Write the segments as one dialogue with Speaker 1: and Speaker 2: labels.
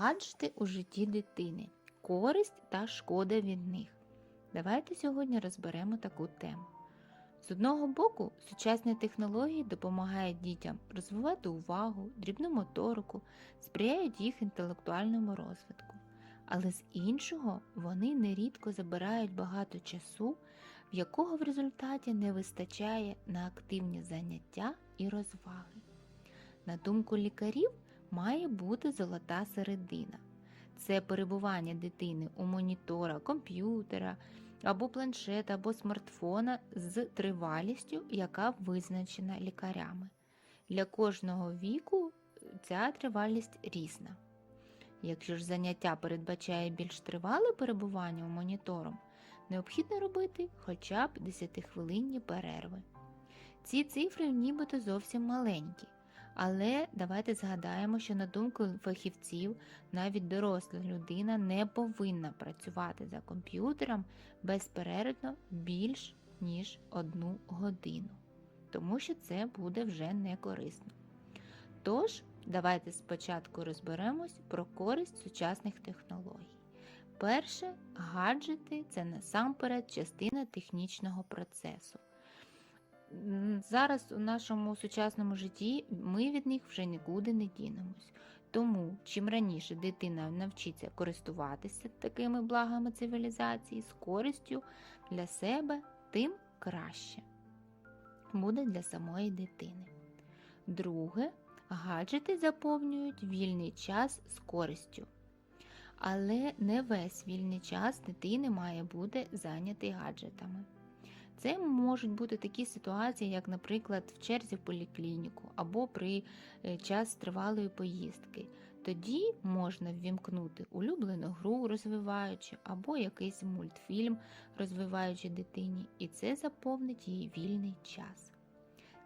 Speaker 1: Гаджети у житті дитини. Користь та шкода від них. Давайте сьогодні розберемо таку тему. З одного боку, сучасні технології допомагають дітям розвивати увагу, дрібну моторику, сприяють їх інтелектуальному розвитку. Але з іншого, вони нерідко забирають багато часу, в якого в результаті не вистачає на активні заняття і розваги. На думку лікарів, має бути золота середина. Це перебування дитини у монітора, комп'ютера або планшета, або смартфона з тривалістю, яка визначена лікарями. Для кожного віку ця тривалість різна. Якщо ж заняття передбачає більш тривале перебування у монітором, необхідно робити хоча б 10-хвилинні перерви. Ці цифри нібито зовсім маленькі, але давайте згадаємо, що на думку фахівців, навіть доросла людина не повинна працювати за комп'ютером безперервно більш ніж одну годину, тому що це буде вже не корисно. Тож, давайте спочатку розберемось про користь сучасних технологій. Перше, гаджети це насамперед частина технічного процесу. Зараз у нашому сучасному житті ми від них вже нікуди не дінемось. Тому, чим раніше дитина навчиться користуватися такими благами цивілізації з користю для себе, тим краще буде для самої дитини. Друге, гаджети заповнюють вільний час з користю. Але не весь вільний час дитини має бути зайнятий гаджетами. Це можуть бути такі ситуації, як, наприклад, в черзі в поліклініку або при е, час тривалої поїздки. Тоді можна ввімкнути улюблену гру, розвиваючи, або якийсь мультфільм, розвиваючи дитині, і це заповнить її вільний час.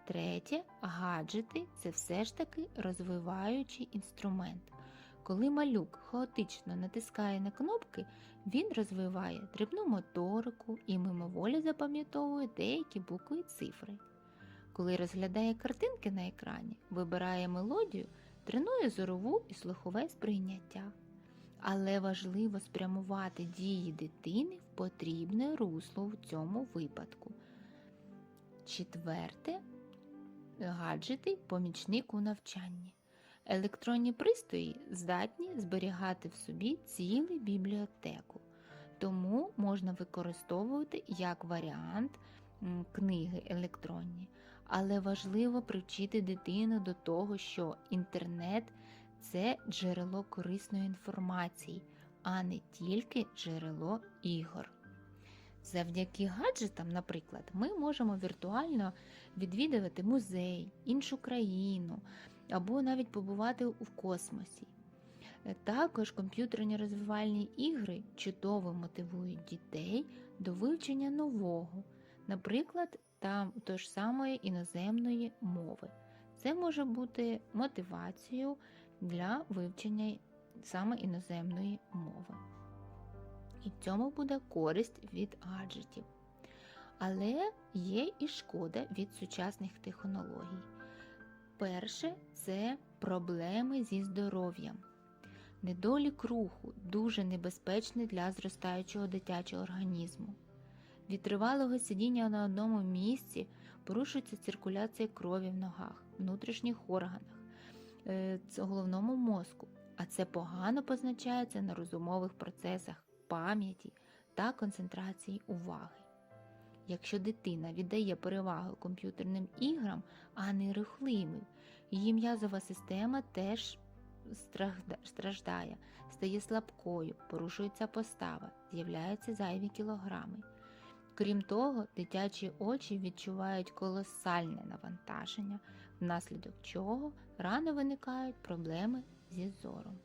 Speaker 1: Третє, гаджети це все ж таки розвиваючий інструмент. Коли малюк хаотично натискає на кнопки, він розвиває дрібну моторику і мимоволі запам'ятовує деякі букви і цифри. Коли розглядає картинки на екрані, вибирає мелодію, тренує зорову і слухове сприйняття. Але важливо спрямувати дії дитини в потрібне русло в цьому випадку. Четверте гаджети помічник у навчанні. Електронні пристрої здатні зберігати в собі цілу бібліотеку, тому можна використовувати як варіант книги електронні. Але важливо привчити дитину до того, що інтернет це джерело корисної інформації, а не тільки джерело ігор. Завдяки гаджетам, наприклад, ми можемо віртуально відвідувати музей, іншу країну або навіть побувати у космосі. Е, Також комп'ютерні розвивальні ігри чудово мотивують дітей до вивчення нового, наприклад, тої ж самої іноземної мови. Це може бути мотивацією для вивчення саме іноземної мови. І в цьому буде користь від гаджетів. Але є і шкода від сучасних технологій. Перше це проблеми зі здоров'ям. Недолік руху дуже небезпечний для зростаючого дитячого організму. Від тривалого сидіння на одному місці порушується циркуляція крові в ногах, внутрішніх органах, е, головному мозку, а це погано позначається на розумових процесах пам'яті та концентрації уваги. Якщо дитина віддає перевагу комп'ютерним іграм, а не рухливим, її м'язова система теж страждає, стає слабкою, порушується постава, з'являються зайві кілограми. Крім того, дитячі очі відчувають колосальне навантаження, внаслідок чого рано виникають проблеми зі зором.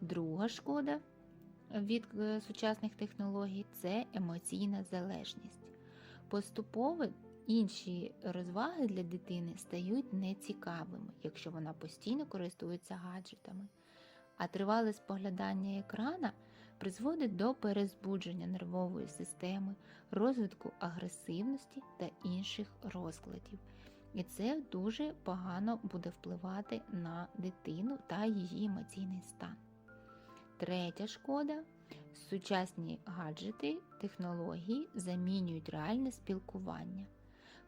Speaker 1: Друга шкода від е, сучасних технологій це емоційна залежність. Поступово інші розваги для дитини стають нецікавими, якщо вона постійно користується гаджетами. А тривале споглядання екрана призводить до перезбудження нервової системи, розвитку агресивності та інших розкладів. І це дуже погано буде впливати на дитину та її емоційний стан. Третя шкода сучасні гаджети, технології замінюють реальне спілкування.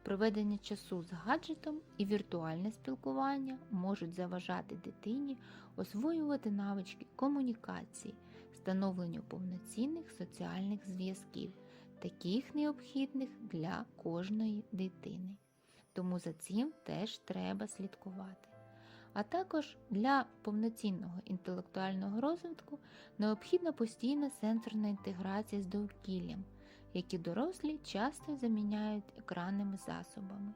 Speaker 1: Проведення часу з гаджетом і віртуальне спілкування можуть заважати дитині освоювати навички комунікації, становленню повноцінних соціальних зв'язків, таких необхідних для кожної дитини. Тому за цим теж треба слідкувати. А також для повноцінного інтелектуального розвитку необхідна постійна сенсорна інтеграція з довкіллям, які дорослі часто заміняють екранними засобами.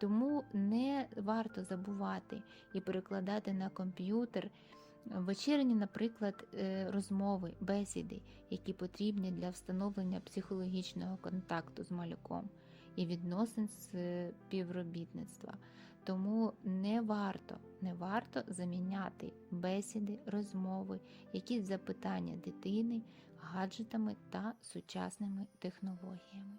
Speaker 1: Тому не варто забувати і перекладати на комп'ютер вечірні, наприклад, е, розмови, бесіди, які потрібні для встановлення психологічного контакту з малюком і відносин з співробітництва. Тому не варто, не варто заміняти бесіди, розмови, якісь запитання дитини гаджетами та сучасними технологіями.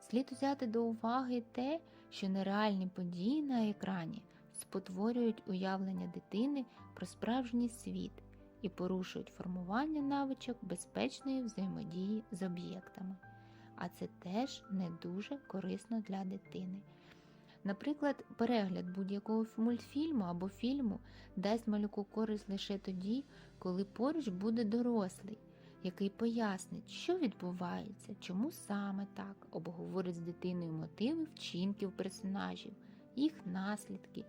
Speaker 1: Слід взяти до уваги те, що нереальні події на екрані спотворюють уявлення дитини про справжній світ і порушують формування навичок безпечної взаємодії з об'єктами. А це теж не дуже корисно для дитини. Наприклад, перегляд будь-якого мультфільму або фільму дасть малюку користь лише тоді, коли поруч буде дорослий, який пояснить, що відбувається, чому саме так, обговорить з дитиною мотиви вчинків персонажів, їх наслідки,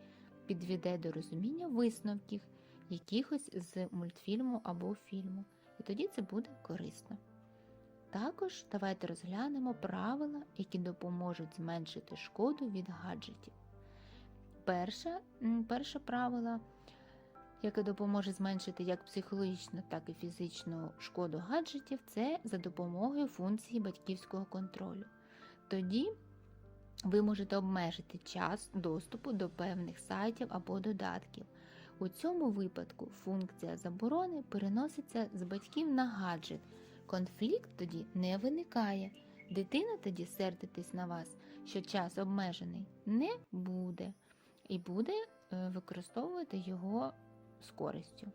Speaker 1: підведе до розуміння висновків якихось з мультфільму або фільму. І тоді це буде корисно. Також давайте розглянемо правила, які допоможуть зменшити шкоду від гаджетів. Перше, перше правило, яке допоможе зменшити як психологічну, так і фізичну шкоду гаджетів, це за допомогою функції батьківського контролю. Тоді ви можете обмежити час доступу до певних сайтів або додатків. У цьому випадку функція заборони переноситься з батьків на гаджет. Конфлікт тоді не виникає. Дитина тоді сердитись на вас, що час обмежений, не буде, і буде е, використовувати його з користю.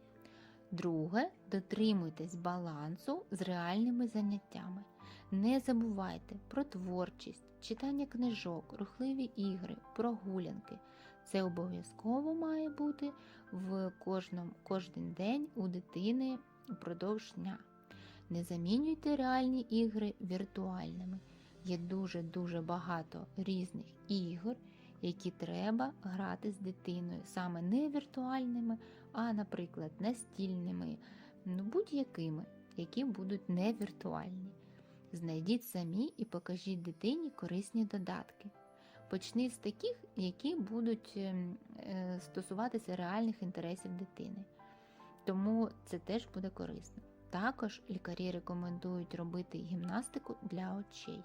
Speaker 1: Друге, дотримуйтесь балансу з реальними заняттями. Не забувайте про творчість, читання книжок, рухливі ігри, прогулянки. Це обов'язково має бути в кожному, кожен день у дитини впродовж дня. Не замінюйте реальні ігри віртуальними. Є дуже-дуже багато різних ігор, які треба грати з дитиною, саме не віртуальними, а, наприклад, настільними, ну, будь-якими, які будуть не віртуальні. Знайдіть самі і покажіть дитині корисні додатки. Почни з таких, які будуть ем, е, стосуватися реальних інтересів дитини. Тому це теж буде корисно. Також лікарі рекомендують робити гімнастику для очей.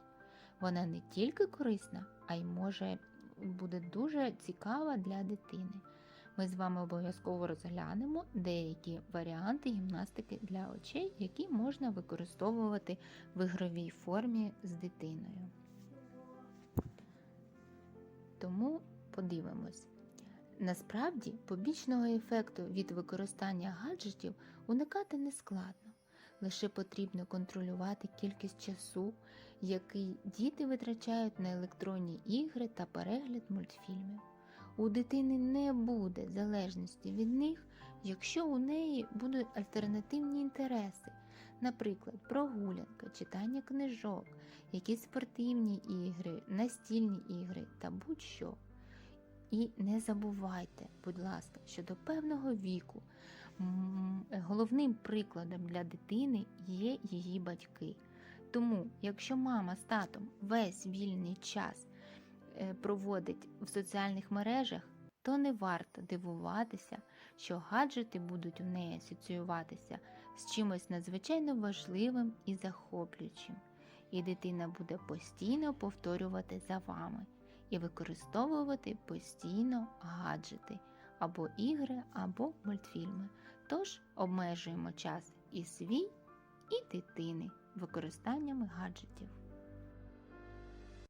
Speaker 1: Вона не тільки корисна, а й може буде дуже цікава для дитини. Ми з вами обов'язково розглянемо деякі варіанти гімнастики для очей, які можна використовувати в ігровій формі з дитиною. Тому подивимось. Насправді, побічного ефекту від використання гаджетів уникати не складно. Лише потрібно контролювати кількість часу, який діти витрачають на електронні ігри та перегляд мультфільмів. У дитини не буде залежності від них, якщо у неї будуть альтернативні інтереси, наприклад, прогулянка, читання книжок, якісь спортивні ігри, настільні ігри та будь-що. І не забувайте, будь ласка, що до певного віку головним прикладом для дитини є її батьки. Тому, якщо мама з татом весь вільний час е, проводить в соціальних мережах, то не варто дивуватися, що гаджети будуть у неї асоціюватися з чимось надзвичайно важливим і захоплюючим, і дитина буде постійно повторювати за вами і використовувати постійно гаджети або ігри, або мультфільми. Тож обмежуємо час і свій, і дитини використаннями гаджетів.